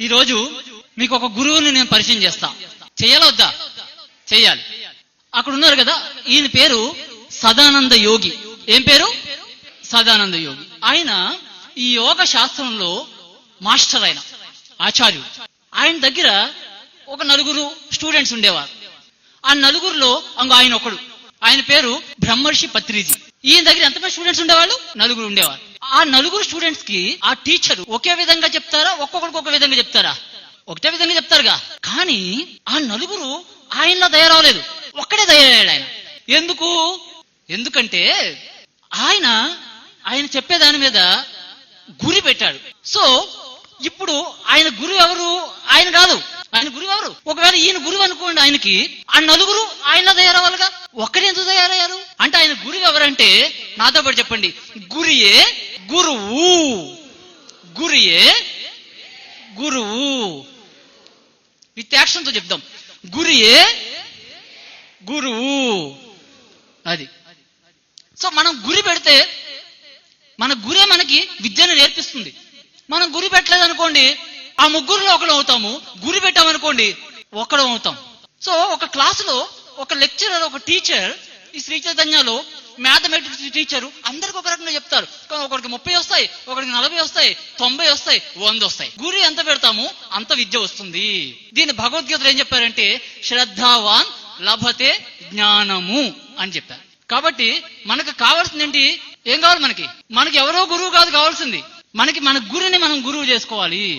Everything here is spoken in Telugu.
ఈరోజు మీకు ఒక గురువుని నేను పరిచయం చేస్తా. చెయ్యాలా వద్దా చెయ్యాలి. అక్కడ ఉన్నారు కదా ఈయన పేరు సదానంద యోగి. ఏం పేరు? సదానంద యోగి. ఆయన ఈ యోగ శాస్త్రంలో మాస్టర్ ఆయన ఆచార్యుడు. ఆయన దగ్గర ఒక నలుగురు స్టూడెంట్స్ ఉండేవారు. ఆ నలుగురులో అంగ ఆయన ఒకడు. ఆయన పేరు బ్రహ్మర్షి పత్రిజీ. ఈయన దగ్గర ఎంతమంది స్టూడెంట్స్ ఉండేవాళ్ళు? నలుగురు ఉండేవారు. ఆ నలుగురు స్టూడెంట్స్కి ఆ టీచర్ ఒకే విధంగా చెప్తారా? ఒక్కొక్కరికి విధంగా చెప్తారా? ఒకటే విధంగా చెప్తారుగా. కానీ ఆ నలుగురు ఆయనలా తయారవలేదు ఒక్కడే తయారయ్యాడు ఆయన. ఎందుకు? ఎందుకంటే ఆయన ఆయన చెప్పే దాని మీద గురి పెట్టాడు. సో ఇప్పుడు ఆయన గురు ఎవరు? ఆయన కాదు. ఆయన గురువు ఎవరు? ఒకవేళ ఈయన గురువు అనుకోండి ఆయనకి ఆ నలుగురు ఆయన తయారవ్వాలిగా ఒక్కడే ఎందుకు తయారయ్యారు అంటే ఆయన గురువు ఎవరంటే నాతో పాటు చెప్పండి. గురియే గురువు. గురియే గురువు విత్ యాక్షన్తో చెప్దాం. గురియే గురువు అది. సో మనం గురి పెడితే మన గురే మనకి విద్యను నేర్పిస్తుంది. మనం గురి పెట్టలేదు అనుకోండి ఆ ముగ్గురులో ఒకడు అవుతాము. గురి పెట్టామనుకోండి ఒకడు అవుతాం. సో ఒక క్లాసులో ఒక లెక్చరర్ ఒక టీచర్ ఈ శ్రీ చైతన్యలో మ్యాథమెటిక్స్ టీచర్ అందరికి ఒక రకంగా చెప్తారు. కానీ ఒకరికి ముప్పై వస్తాయి ఒకరికి నలభై వస్తాయి తొంభై వస్తాయి వంద వస్తాయి. గురి ఎంత పెడతాము అంత విద్య వస్తుంది. దీని భగవద్గీతలో ఏం చెప్పారంటే శ్రద్ధావాన్ లభతే జ్ఞానము అని చెప్పారు. కాబట్టి మనకు కావాల్సింది ఏంటి? ఏం కావాలి మనకి? మనకి ఎవరో గురువు కాదు కావాల్సింది. మనకి మన గురిని మనం గురువు చేసుకోవాలి.